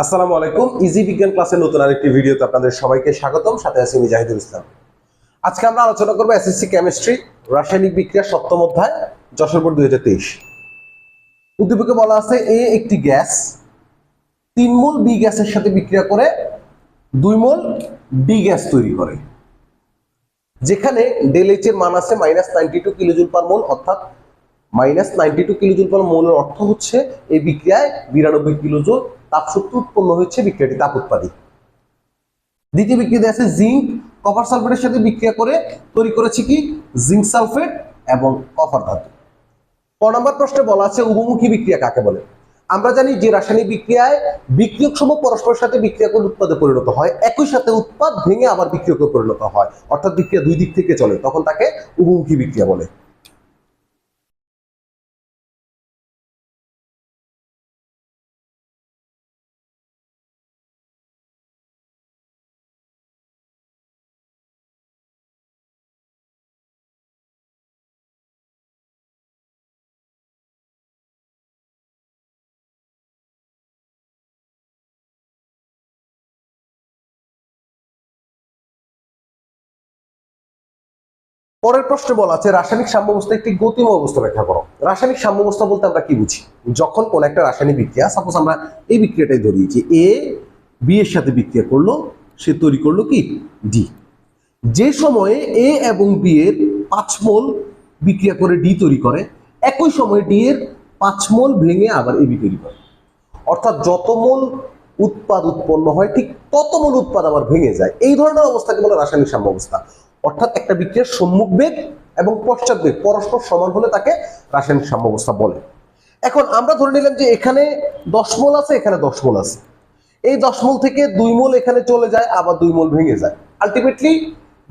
আসসালামু আলাইকুম। ইজি বিজ্ঞান ক্লাসের নতুন আরেকটি ভিডিওতে আপনাদের সবাইকে স্বাগতম। সাথে আছি আমি জাহিদুল ইসলাম। আজকে আমরা আলোচনা করব এসএসসি কেমিস্ট্রি রাসায়নিক বিক্রিয়া সপ্তম অধ্যায়, যশোর বোর্ড দুই হাজার তেইশ। উদ্দীপকে বলা আছে এ একটি গ্যাস, তিন মোল বি গ্যাসের সাথে বিক্রিয়া করে, দুই মোল ডি গ্যাস তৈরি করে। যেখানে ডেল এইচ এর মান আছে minus ninety two kilojoule per mole অর্থাৎ minus ninety two kilojoule per মোলের অর্থ হচ্ছে এই বিক্রিয়ায় বিরানব্বই কিলোজুল তাপশক্তি উৎপন্ন হচ্ছে বিক্রিয়াটি তাপ উৎপাদী। দ্বিতীয় বিক্রিয়া আছে জিঙ্ক। কপার সালফেটের সাথে বিক্রিয়া করে তৈরি করেছে কি? জিঙ্ক সালফেট এবং কপার ধাতু। ক নম্বর প্রশ্নে বলা আছে উভমুখী বিক্রিয়া কাকে বলে? আমরা জানি যে রাসায়নিক বিক্রিয়ায় বিক্রিয়ক সমূহ পরস্পরের সাথে বিক্রিয়া করে উৎপাদে পরিণত হয়, একই সাথে উৎপাদ ভেঙে আবার বিক্রিয়কে পরিণত হয়। অর্থাৎ বিক্রিয়া দুই দিক থেকে চলে, তখন তাকে উভমুখী বিক্রিয়া বলে। পরের প্রশ্নে বলা আছে, রাসায়নিক সাম্যবস্থা একটি গতিময় অবস্থা ব্যাখ্যা করো। রাসায়নিক সাম্যবস্থা বলতে আমরা কি বুঝি? যখন কোন একটা রাসায়নিক বিক্রিয়া সাপোজ আমরা এই বিক্রিয়াটাই ধরি যে এ বি এর সাথে বিক্রিয়া করল, সে তৈরি করল কি? ডি যে সময়ে এ এবং বি এর পাঁচ মোল বিক্রিয়া করে ডি তৈরি করে, একই সময়ে ডি এর পাঁচ মোল ভেঙে আবার এবি তৈরি করে। অর্থাৎ যত মোল উৎপাদ উৎপন্ন হয়, ঠিক তত মোল উৎপাদ আবার ভেঙে যায়। এই ধরনের অবস্থাকে বলে রাসায়নিক সাম্যাবস্থা। অর্থাৎ একটা বিক্রিয়ার সম্মুখ বেগ এবং পশ্চাৎ বেগ, পরস্পর সমান হলে তাকে রাসায়নিক সাম্যাবস্থা বলে। এখন আমরা ধরে নিলাম যে এখানে দশ মোল আছে, এখানে দশ মোল আছে। এই দশ মোল থেকে দুই মোল এখানে চলে যায়, আবার দুই মোল ভেঙে যায়। আলটিমেটলি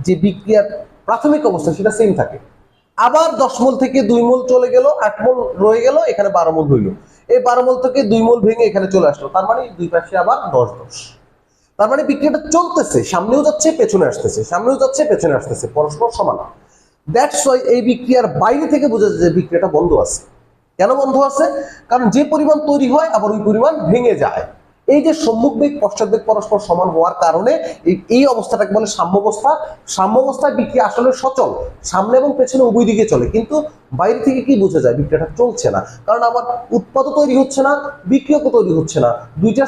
যে বিক্রিয়ার প্রাথমিক অবস্থা সেটা সেম থাকে। আবার দশ মোল থেকে দুই মোল চলে গেল আট মোল রয়ে গেল, এখানে বারো মোল হইল। এই বারো মোল থেকে দুই মোল ভেঙে এখানে চলে আসলো, তার মানে দুই পাশে আবার দশ দশ। তার মানে বিক্রিয়াটা চলতেছে, সামনেও যাচ্ছে, পেছনে আসতেছে, সামনেও যাচ্ছে, পেছনে আসতেছে, পরস্পর সমান। দ্যাটস ওয়াই এই বিক্রিয়ার বাইরে থেকে বোঝা যায় যে বিক্রিয়াটা বন্ধ আছে। কেন বন্ধ আছে? কারণ যে পরিমাণ তৈরি হয়, আবার ওই পরিমাণ ভেঙে যায়। এই যে সম্মুখ বেগ পশ্চাৎ বেগ পরস্পর সমান হওয়ার কারণে এই অবস্থাটাকে বলে সাম্যাবস্থা। সাম্যাবস্থায় বিক্রিয়া আসলে সচল, সামনে এবং পেছনে উভয় দিকে চলে। কিন্তু বাইরে থেকে কি বোঝা যায়? বিক্রিয়াটা চলছে না। কারণ আবার উৎপাদ তৈরি হচ্ছে না, বিক্রিয়কও তৈরি হচ্ছে না। দুইটা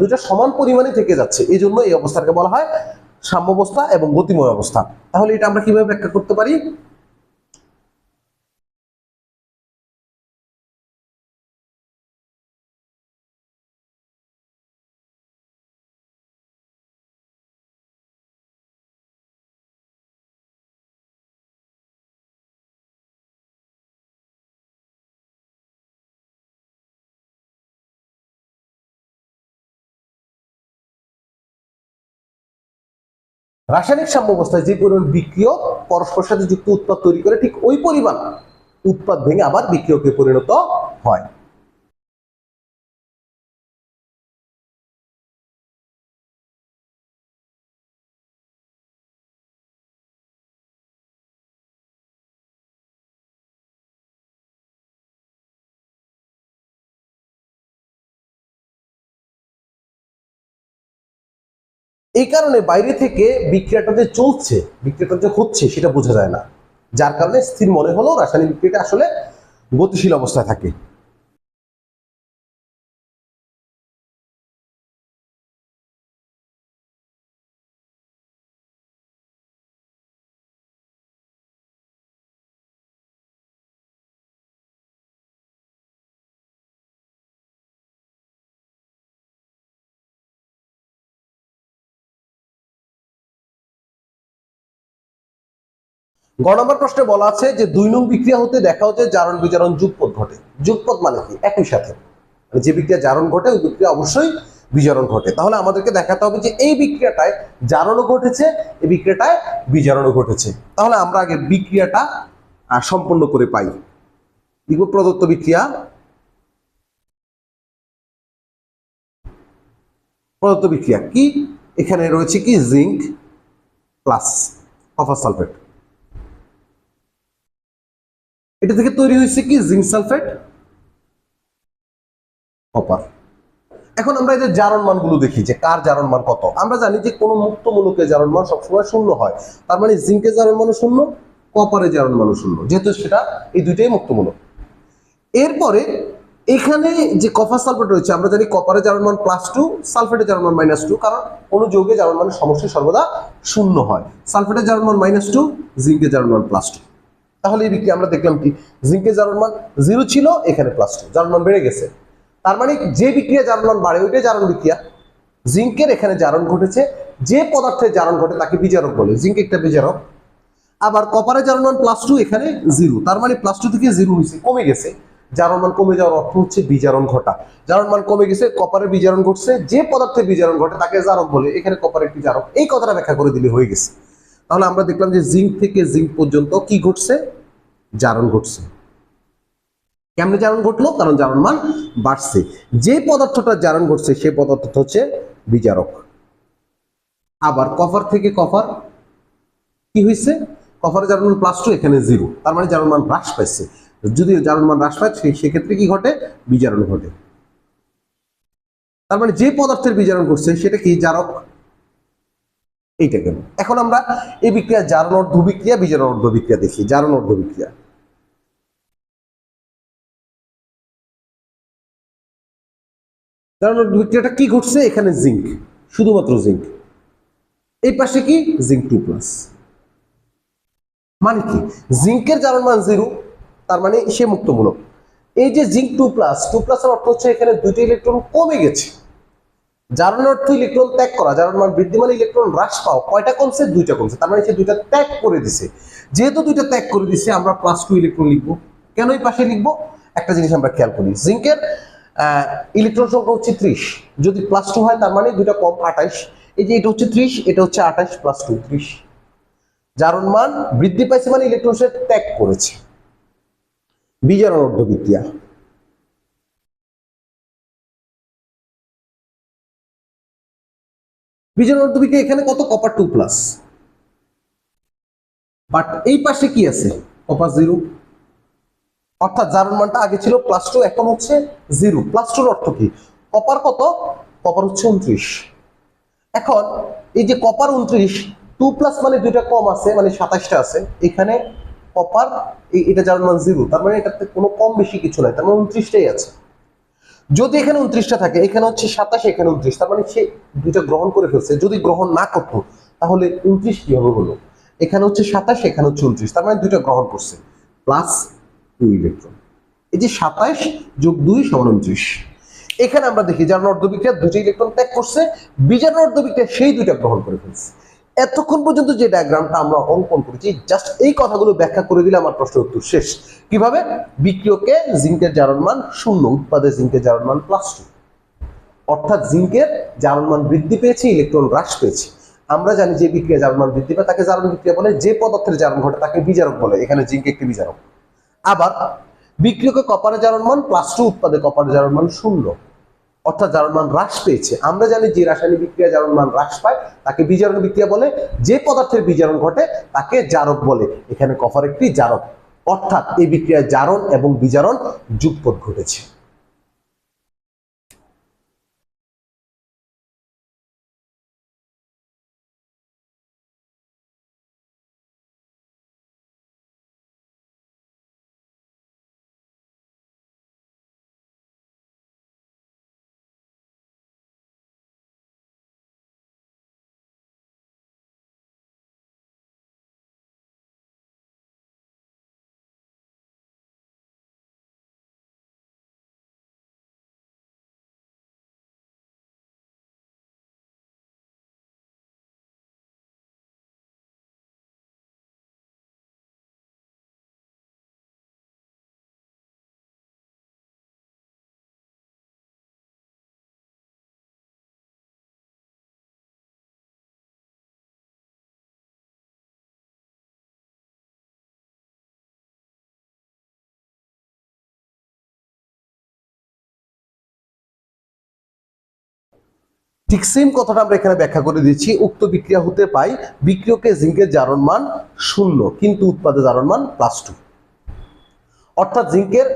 দুইটা সমান পরিমাণে থেকে যাচ্ছে। এই জন্য এই অবস্থাটাকে বলা হয় সাম্যাবস্থা এবং গতিময় অবস্থা। তাহলে এটা আমরা কীভাবে ব্যাখ্যা করতে পারি? রাসায়নিক সাম্যাবস্থায় যে পরিমাণ বিক্রিয়ক পরস্পর সাথে যুক্ত উৎপাদ তৈরি করে, ঠিক ওই পরিমাণ উৎপাদ ভেঙে আবার বিক্রিয়কে পরিণত হয়। এই কারণে বাইরে থেকে বিক্রিয়াটা যে চলছে বিক্রিয়াটা যে হচ্ছে, সেটা বোঝা যায় না। যার কারণে স্থির মনে হলো রাসায়নিক বিক্রিয়াটা আসলে গতিশীল অবস্থায় থাকে। গ নম্বর প্রশ্নে বলা আছে যে দুই নং বিক্রিয়া হতে দেখা হচ্ছে জারণ বিজারণ যুগপথ ঘটে। যুগপথ মানে কি? একই সাথে। মানে যে বিক্রিয়া জারণ ঘটে, ওই বিক্রিয়া অবশ্যই বিজারণ ঘটে। তাহলে আমাদেরকে দেখাতে হবে যে এই বিক্রিয়াটায় জারণও ঘটেছে, এই বিক্রিয়াটায় বিজারণও ঘটেছে। তাহলে আমরা আগে বিক্রিয়াটা সম্পন্ন করে পাই। প্রদত্ত বিক্রিয়া। প্রদত্ত বিক্রিয়া কি? এখানে রয়েছে কি? Zinc plus copper sulphate. এটা থেকে তৈরি হয়েছে কি? জিঙ্ক সালফেট কপার এখন আমরা এদের জারণ মানগুলো দেখি, যে কার জারণ মান কত? আমরা জানি যে কোনো মুক্ত মূলকের জারণ মান সবসময় শূন্য হয়। তার মানে জিঙ্কের জারণ মানও শূন্য কপারের জারণ মানও শূন্য। যেহেতু সেটা এই দুইটাই মুক্তমূলক। এরপরে এখানে যে কপার সালফেট রয়েছে, আমরা জানি কপারের জারণ মান প্লাস টু সালফেটের জারণ মান মাইনাস টু কারণ কোনো যৌগে জারণ মানের সমস্যা সর্বদা শূন্য হয়। সালফেটের জারণ মান মাইনাস টু জিঙ্কের জারণ মান প্লাস টু তাহলে এই বিক্রিয়া আমরা দেখলাম কি? জিঙ্কের জারণ মান জিরো ছিল, এখানে প্লাস টু জারণ মান বেড়ে গেছে। তার মানে যে বিক্রিয়া জারণ মান বাড়ে, ওইটাই জারণ বিক্রিয়া। জিঙ্কের এখানে জারণ ঘটেছে। যে পদার্থের জারণ ঘটে, তাকে বিজারক বলে। জিঙ্ক একটা বিজারক। আবার কপারের জারণ মান প্লাস টু এখানে জিরো তার মানে প্লাস টু থেকে জিরো হয়েছে, কমে গেছে। জারণ মান কমে যাওয়ার অর্থ হচ্ছে বিজারণ ঘটা। জারণ মান কমে গেছে, কপারে বিজারণ ঘটছে। যে পদার্থে বিজারণ ঘটে, তাকে জারক বলে। এখানে কপারের একটি জারক। এই কথাটা ব্যাখ্যা করে দিলে হয়ে গেছে। তাহলে আমরা দেখলাম যে জিঙ্ক থেকে জিঙ্ক পর্যন্ত কি ঘটছে? জারণ ঘটছে। কেমনে জারণ ঘটলো? কারণ জারণ মান বাড়ছে। যে পদার্থটা জারণ ঘটছে, সে পদার্থটা হচ্ছে বিজারক আবার কফার থেকে কফার কি হয়েছে? কফারের জারণ মান প্লাস টু এখানে জিরো তার মানে জারণ মান হ্রাস পাইছে। যদি জারণ মান হ্রাস পায় সেক্ষেত্রে কি ঘটে? বিজারণ ঘটে। তার মানে যে পদার্থের বিজারণ করছে, সেটা কি জারক? এইটা কেন এখন আমরা এই বিক্রিয়া জারণ অর্ধ বিক্রিয়া বিজারণ অর্ধ বিক্রিয়া দেখি। জারণ অর্ধ বিক্রিয়া? জারণ অর্ধ বিক্রিয়াটা কি ঘটছে? এখানে জিঙ্ক শুধুমাত্র জিঙ্ক এই পাশে কি? জিঙ্ক টু প্লাস মানে কি? জিঙ্কের জারণ মান জিরো তার মানে সে মুক্তমূলক। এই যে জিঙ্ক টু প্লাস টু প্লাসের অর্থ হচ্ছে এখানে দুইটা ইলেকট্রন কমে গেছে। জারণ অর্থ ইলেকট্রন ত্যাগ করা জারণ মান বৃদ্ধি মানে ইলেকট্রন হ্রাস পাও কয়টা কমছে? দুইটা কমছে, তার মানে সে দুইটা ত্যাগ করে দিছে। যেহেতু দুইটা ত্যাগ করে দিছে, আমরা প্লাস টু ইলেকট্রন লিখব। কেন এই পাশে লিখব? একটা জিনিস আমরা খেয়াল করি জিঙ্কের ইলেকট্রন সংখ্যা হচ্ছে ত্রিশ। যদি প্লাস টু হয়, তার মানে দুইটা কম আঠাইশ এই যে এটা হচ্ছে ত্রিশ, এটা হচ্ছে আঠাইশ প্লাস টু ত্রিশ। জারণ মান বৃদ্ধি পাইছে মানে ইলেকট্রন সে ত্যাগ করেছে। বিজারণ অর্ধবিক্রিয়া অর্ধবিক্রিয়া এখানে কত কপার টু প্লাস বাট এই পাশে কি আছে? কপার জিরো অর্থাৎ জারণ মানটা আগে ছিল প্লাস টু এখন হচ্ছে জিরো প্লাস টুর অর্থ কি? কপার কত? কপার হচ্ছে উনত্রিশ। এখন এই যে কপার উনত্রিশ টু প্লাস মানে দুইটা কম আছে মানে সাতাশটা আছে। এখানে কপার এটা যার মান জিরো তার মানে এটাতে কোনো কম বেশি কিছু নাই। তার মানে উনত্রিশটাই আছে। যদি এখানে উনত্রিশটা থাকে, এখানে হচ্ছে সাতাশ, এখানে উনত্রিশ। তার মানে সে দুইটা গ্রহণ করে ফেলছে। যদি গ্রহণ না করতো, তাহলে উনত্রিশ কীভাবে হলো এখানে হচ্ছে সাতাশ, এখানে হচ্ছে উনত্রিশ। তার মানে দুইটা গ্রহণ করছে। Plus two electron. এই যে সাতাশ যোগ দুই সমান উনত্রিশ। এখানে আমরা দেখি যার অর্ধবিক্রিয়া দুটো ইলেকট্রন ত্যাগ করছে। বিজার অর্ধবিক্রিয়া সেই দুইটা গ্রহণ করে ফেলছে। এতক্ষণ পর্যন্ত যে ডায়াগ্রামটা আমরা অঙ্কন করেছি জাস্ট এই কথাগুলো ব্যাখ্যা করে দিলে আমার প্রশ্নের উত্তর শেষ। কীভাবে? বিক্রিয়কে জিঙ্কের জারণ মান শূন্য, উৎপাদে জিঙ্কের জারণ মান প্লাস টু অর্থাৎ জিঙ্কের জারণ মান বৃদ্ধি পেয়েছে ইলেকট্রন হ্রাস পেয়েছে। আমরা জানি যে বিক্রিয়া জারণ মান বৃদ্ধি পায়, তাকে জারণ বিক্রিয়া বলে, যে পদার্থের জারণ ঘটে তাকে বিজারক বলে, এখানে জিঙ্ক একটি বিজারক। আবার, বিক্রিয়কে কপারের জারণ মান প্লাস টু উৎপাদে কপারের জারণ মান শূন্য। অর্থাৎ যার মান হ্রাস পেয়েছে। আমরা জানি যে রাসায়নিক বিক্রিয়া জারণ মান হ্রাস পায়, তাকে বিজারণ বিক্রিয়া বলে। যে পদার্থের বিজারণ ঘটে, তাকে জারক বলে। এখানে কফার একটি জারক। অর্থাৎ এই বিক্রিয়ায় জারণ এবং বিজারণ যুগপথ ঘটেছে। ঠিক সেম কথাটা আমরা এখানে ব্যাখ্যা করে দিচ্ছি। উক্ত বিক্রিয়া হতে পাই বিক্রিয়কে জিঙ্কের জারণ মান শূন্য, কিন্তু উৎপাদে জারণ মান প্লাস টু অর্থাৎ জিঙ্কের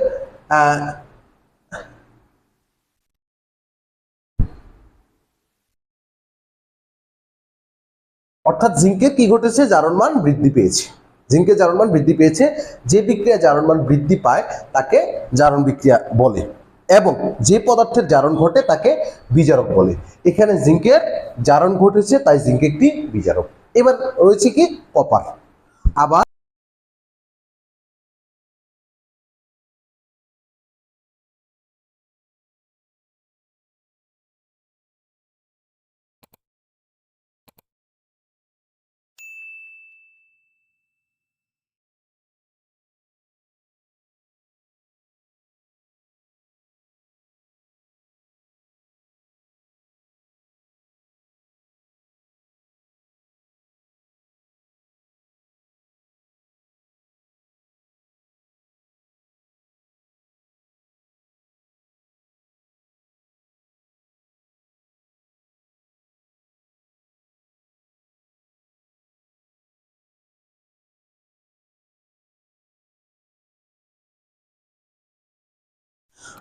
অর্থাৎ জিঙ্কের কি ঘটেছে? জারণ মান বৃদ্ধি পেয়েছে। জিঙ্কের জারণ মান বৃদ্ধি পেয়েছে। যে বিক্রিয়া জারণ মান বৃদ্ধি পায়, তাকে জারণ বিক্রিয়া বলে। এবং যে পদার্থের জারণ ঘটে তাকে বিজারক বলে। এখানে জিঙ্কের জারণ ঘটেছে, তাই জিঙ্ক একটি বিজারক। এবার রয়েছে কি, কপার। আবার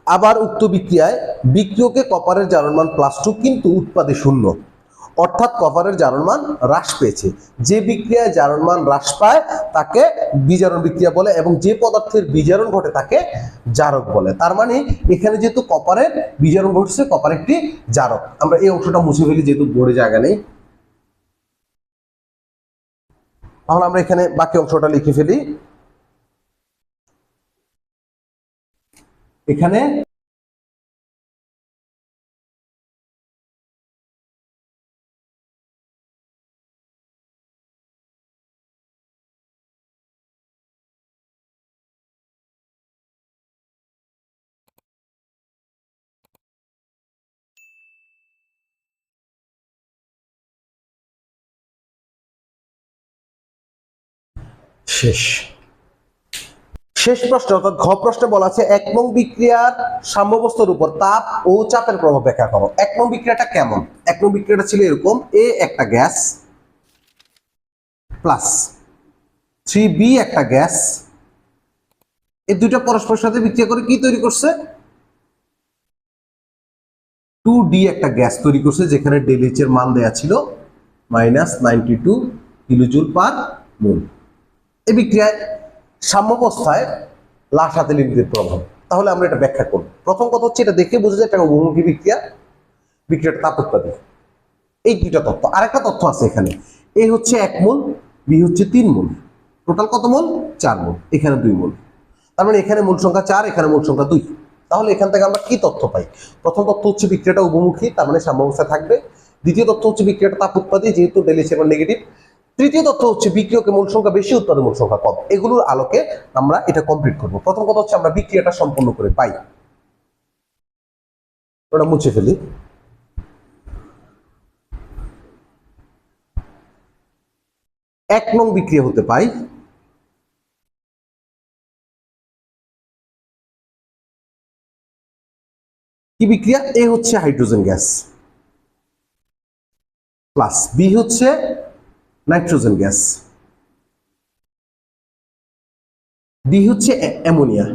আবার উক্ত বিক্রিয়ায় বিক্রিয়কে কপারের জারণমান প্লাস টু কিন্তু উৎপাদে শূন্য। অর্থাৎ কপারের জারণমান হ্রাস পেয়েছে। যে বিক্রিয়ায় জারণমান হ্রাস পায়, তাকে বিজারণ বিক্রিয়া বলে এবং যে পদার্থের বিজারণ ঘটে তাকে জারক বলে। তার মানে এখানে যেহেতু কপারের বিজারণ ঘটছে, কপার একটি জারক। আমরা এই অংশটা মুছে ফেলি, যেহেতু বোর্ডে জায়গা নেই। তাহলে আমরা এখানে বাকি অংশটা লিখে ফেলি। এখানে শেষ। শেষ প্রশ্ন অর্থাৎ ঘ প্রশ্নে বলা আছে, এক নং বিক্রিয়ার সাম্যবস্থার উপর তাপ ও চাপের প্রভাব ব্যাখ্যা করো। এক নং বিক্রিয়াটা কেমন? এক নং বিক্রিয়াটা ছিল এরকম, এ একটা গ্যাস প্লাস থ্রি বি একটা গ্যাস। এই দুইটা পরস্পরের সাথে বিক্রিয়া করে কি তৈরি করছে? টু ডি একটা গ্যাস তৈরি করছে, যেখানে ডেলিচ এর মান দেয়া ছিল minus ninety two kilojoule per mole. এই বিক্রিয়ায় সাম্যাবস্থায় লাসাতে লিপিদের প্রভাব। তাহলে আমরা এটা ব্যাখ্যা করব। প্রথম কথা হচ্ছে এটা দেখে বোঝা যায় এটা বহুমুখী বিক্রিয়া। বিক্রিয়াটা তাপ উৎপাদী এই দুইটা তথ্য আরেকটা তথ্য আছে এখানে। এই হচ্ছে এক মূল, বি হচ্ছে তিন মূল। টোটাল কত মূল? চার মূল। এখানে দুই মূল। তার মানে এখানে মূল সংখ্যা চার, এখানে মূল সংখ্যা দুই। তাহলে এখান থেকে আমরা কি তথ্য পাই? প্রথম তথ্য হচ্ছে বিক্রিয়াটা উপমুখী তার মানে সাম্যাবস্থায় থাকবে। দ্বিতীয় তথ্য হচ্ছে বিক্রিয়াটা তাপ উৎপাদী যেহেতু ডেলিস এবং নেগেটিভ তৃতীয় তথ্য হচ্ছে বিক্রিয়কে মূল সংখ্যা বেশি উৎপাদন মূল সংখ্যা কম। এগুলোর আলোকে আমরা এটা কমপ্লিট করব। প্রথম কথা হচ্ছে আমরা বিক্রিয়াটা সম্পন্ন করে পাই। ওটা মুছে ফেলি। এক নং বিক্রিয়া হতে পাই। কি বিক্রিয়া? এ হচ্ছে হাইড্রোজেন গ্যাস। প্লাস বি হচ্ছে নাইট্রোজেন গ্যাস। ডি হচ্ছে অ্যামোনিয়া।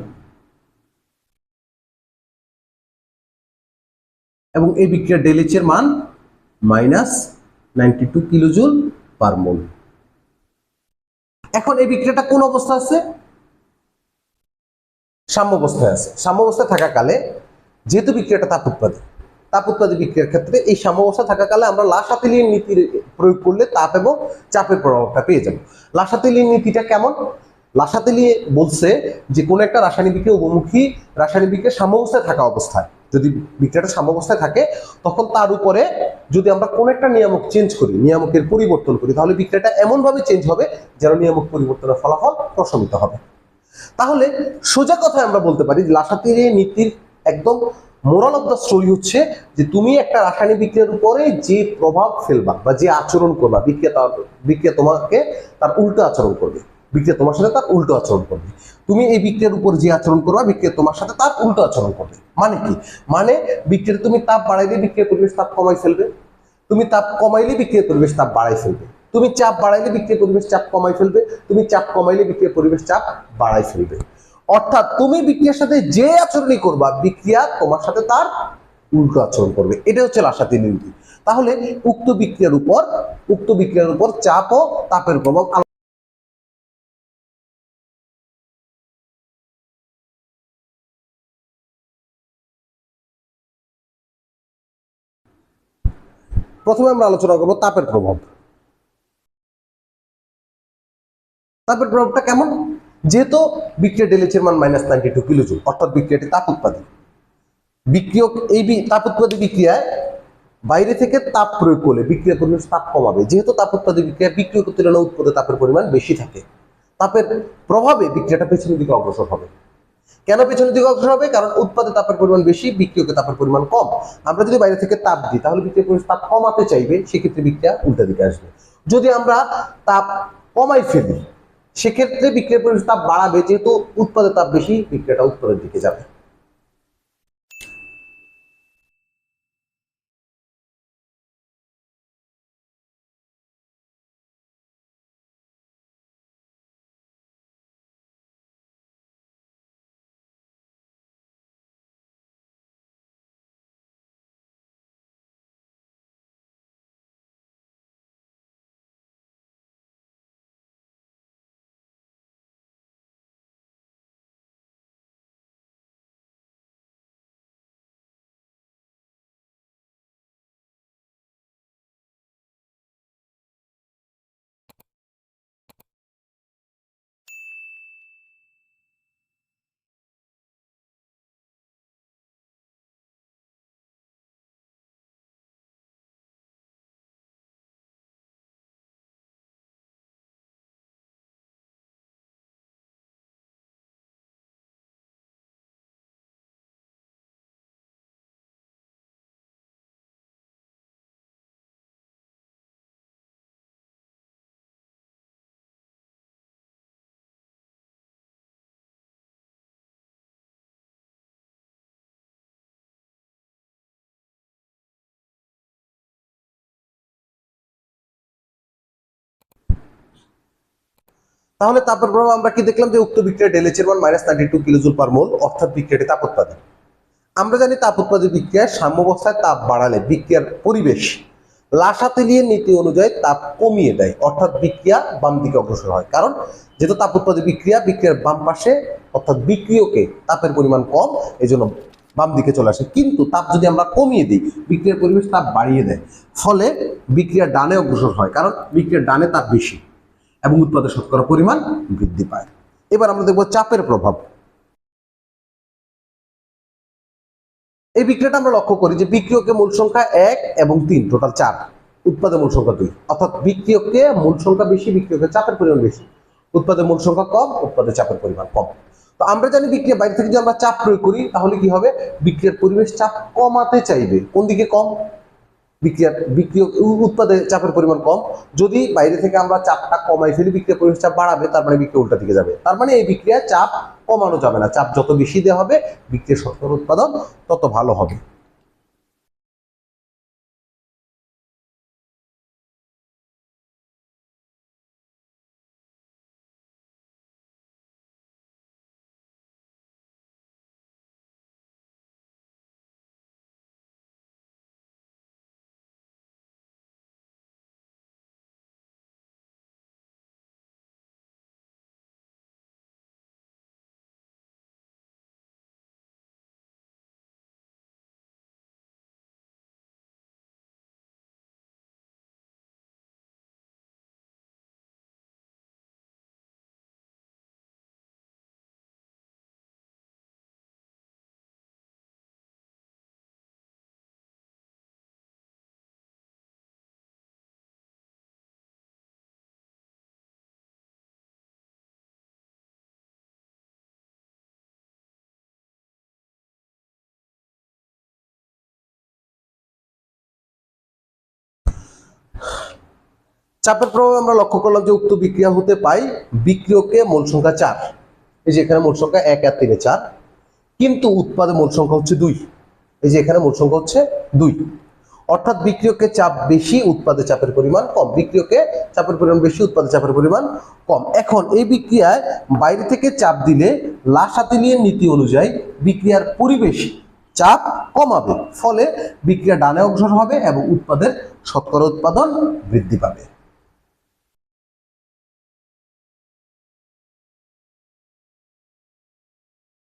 এবং এই বিক্রিয়া ডেলিচের মান minus ninety two kilojoule per mole. এখন এই বিক্রিয়াটা কোন অবস্থা আছে? সাম্য অবস্থায় আছে। সাম্য অবস্থায় থাকাকালে যেহেতু বিক্রিয়াটা তাপ উৎপাদী তাপ বিক্রিয়ার ক্ষেত্রে এই সাম্যাবস্থা থাকাকালে আমরা লাসাতিলিন নীতির প্রয়োগ করলে তাপ এবং চাপের প্রভাবটা পেয়ে যাব। লাসাতিলিন নীতিটা কেমন? লাসাতিলি বলছে যে কোনো একটা রাসায়নিক বিক্রিয়া উপমুখী রাসায়নিক বিক্রিয়া সাম্যাবস্থায় থাকা অবস্থায়। যদি বিক্রিয়াটা সাম্যাবস্থায় থাকে, তখন তার উপরে যদি আমরা কোনো একটা নিয়ামক চেঞ্জ করি, নিয়ামকের পরিবর্তন করি, তাহলে বিক্রিয়াটা এমনভাবে চেঞ্জ হবে যেন নিয়ামক পরিবর্তনের ফলাফল প্রশমিত হবে। তাহলে সোজা কথায় আমরা বলতে পারি লাসাতির নীতির একদম মোরাল অফ দ্য স্টোরি হচ্ছে যে তুমি একটা রাসায়নিক বিক্রিয়ার উপরে যে প্রভাব ফেলবা বা যে আচরণ করবা, বিক্রিয়া বিক্রিয়া তোমাকে তার উল্টো আচরণ করবে। বিক্রিয়া তোমার সাথে তার উল্টো আচরণ করবে। তুমি এই বিক্রিয়ার উপর যে আচরণ করবা, বিক্রিয়া তোমার সাথে তার উল্টো আচরণ করবে। মানে কি? মানে বিক্রিয়া তুমি তাপ বাড়াইলে বিক্রিয়া পরিবেশ তাপ কমাই ফেলবে। তুমি তাপ কমাইলে বিক্রিয়া পরিবেশ তাপ বাড়াই ফেলবে। তুমি চাপ বাড়াইলে বিক্রিয়া পরিবেশ চাপ কমাই ফেলবে। তুমি চাপ কমাইলে বিক্রিয়া পরিবেশ চাপ বাড়াই ফেলবে। অর্থাৎ তুমি বিক্রিয়ার সাথে যে আচরণই করবা, বিক্রিয়া তোমার সাথে তার উল্টো আচরণ করবে। এটা হচ্ছে লাসাতি নীতি। তাহলে উক্ত বিক্রিয়ার উপর, উক্ত বিক্রিয়ার উপর চাপ ও তাপের প্রভাব প্রথমে আমরা আলোচনা করব তাপের প্রভাব। তাপের প্রভাবটা কেমন? যেহেতু বিক্রিয়া ডেলেচের মান মাইনাস নাইনটি টু কিলোজুল অর্থাৎ বিক্রিয়াটি তাপ উৎপাদী বিক্রিয়ক এই তাপ উৎপাদী বিক্রিয়ায় বাইরে থেকে তাপ প্রয়োগ করলে বিক্রিয়া পরিমাণ তাপ কমাবে। যেহেতু তাপ উৎপাদী বিক্রিয়া বিক্রিয়কের তুলনায় উৎপাদে তাপের পরিমাণ বেশি থাকে। তাপের প্রভাবে বিক্রিয়াটা পেছনের দিকে অগ্রসর হবে। কেন পেছনের দিকে অগ্রসর হবে? কারণ উৎপাদে তাপের পরিমাণ বেশি, বিক্রিয়কে তাপের পরিমাণ কম। আমরা যদি বাইরে থেকে তাপ দিই, তাহলে বিক্রিয়া পরিমাণ তাপ কমাতে চাইবে, সেক্ষেত্রে বিক্রিয়া উল্টা দিকে আসবে। যদি আমরা তাপ কমাই ফেলি সেক্ষেত্রে বিক্রয় পরিবেশ তাপ বাড়াবে যেহেতু উৎপাদে তাপ বেশি বিক্রিয়াটা উত্তরের দিকে যাবে। তাহলে তাপের প্রভাব আমরা কি দেখলাম যে উক্ত বিক্রিয়া ডেলেচের মান minus thirty two kilojoule per mole অর্থাৎ বিক্রিয়াটি তাপ উৎপাদন আমরা জানি তাপ উৎপাদী বিক্রিয়ার সাম্যাবস্থায় তাপ বাড়ালে বিক্রিয়ার পরিবেশ লাসাতেলিয়ের নীতি অনুযায়ী তাপ কমিয়ে দেয়, অর্থাৎ বিক্রিয়া বাম দিকে অগ্রসর হয়। কারণ যেহেতু তাপ উৎপাদী বিক্রিয়া, বিক্রিয়ার বাম পাশে, অর্থাৎ বিক্রিয়কে তাপের পরিমাণ কম এই জন্য বাম দিকে চলে আসে। কিন্তু তাপ যদি আমরা কমিয়ে দিই, বিক্রিয়ার পরিবেশ তাপ বাড়িয়ে দেয়। ফলে বিক্রিয়ার ডানে অগ্রসর হয়। কারণ বিক্রিয়ার ডানে তাপ বেশি। এবং উৎপাদন শতকরা পরিমাণ বৃদ্ধি পায়। এবার আমরা দেখব চাপের প্রভাব। এই বিক্রিয়াটা আমরা লক্ষ্য করি যে বিক্রিয়কে মূল সংখ্যা এক এবং তিন টোটাল চার। উৎপাদন মূল সংখ্যা দুই। অর্থাৎ বিক্রিয়কে মূল সংখ্যা বেশি বিক্রিয়কের চাপের পরিমাণ বেশি। উৎপাদন মূল সংখ্যা কম উৎপাদন চাপের পরিমাণ কম। তো আমরা জানি বিক্রিয়া বাইরে থেকে যদি আমরা চাপ প্রয়োগ করি, তাহলে কি হবে? বিক্রিয়ার পরিবেশ চাপ কমাতে চাইবে। কোন দিকে কম? বিক্রিয়ার বিক্রিয় উৎপাদে চাপের পরিমাণ কম। যদি বাইরে থেকে আমরা চাপটা কমাই ফেলি বিক্রিয়ার পরিবেশ চাপ বাড়াবে, তার মানে বিক্রিয়া উল্টা দিকে যাবে। তার মানে এই বিক্রিয়া চাপ কমানো যাবে না। চাপ যত বেশি দেওয়া হবে বিক্রিয়ার শতকরা উৎপাদন তত ভালো হবে। চাপের প্রভাব আমরা লক্ষ্য করলাম যে উক্ত বিক্রিয়া হতে পাই বিক্রিয়কে মূল সংখ্যা চার। এই যে এখানে মূল সংখ্যা এক আর তিনে চার। কিন্তু উৎপাদে মূল সংখ্যা হচ্ছে দুই। এই যে এখানে মূল সংখ্যা হচ্ছে দুই। অর্থাৎ বিক্রিয়কে চাপ বেশি, উৎপাদে চাপের পরিমাণ কম। বিক্রিয়কে চাপের পরিমাণ বেশি, উৎপাদে চাপের পরিমাণ কম। এখন এই বিক্রিয়ায় বাইরে থেকে চাপ দিলে লাসাতিলিয়ের নীতি অনুযায়ী বিক্রিয়ার পরিবেশ চাপ কমাবে। ফলে বিক্রিয়া ডানে অগ্রসর হবে এবং উৎপাদের শতকরা উৎপাদন বৃদ্ধি পাবে।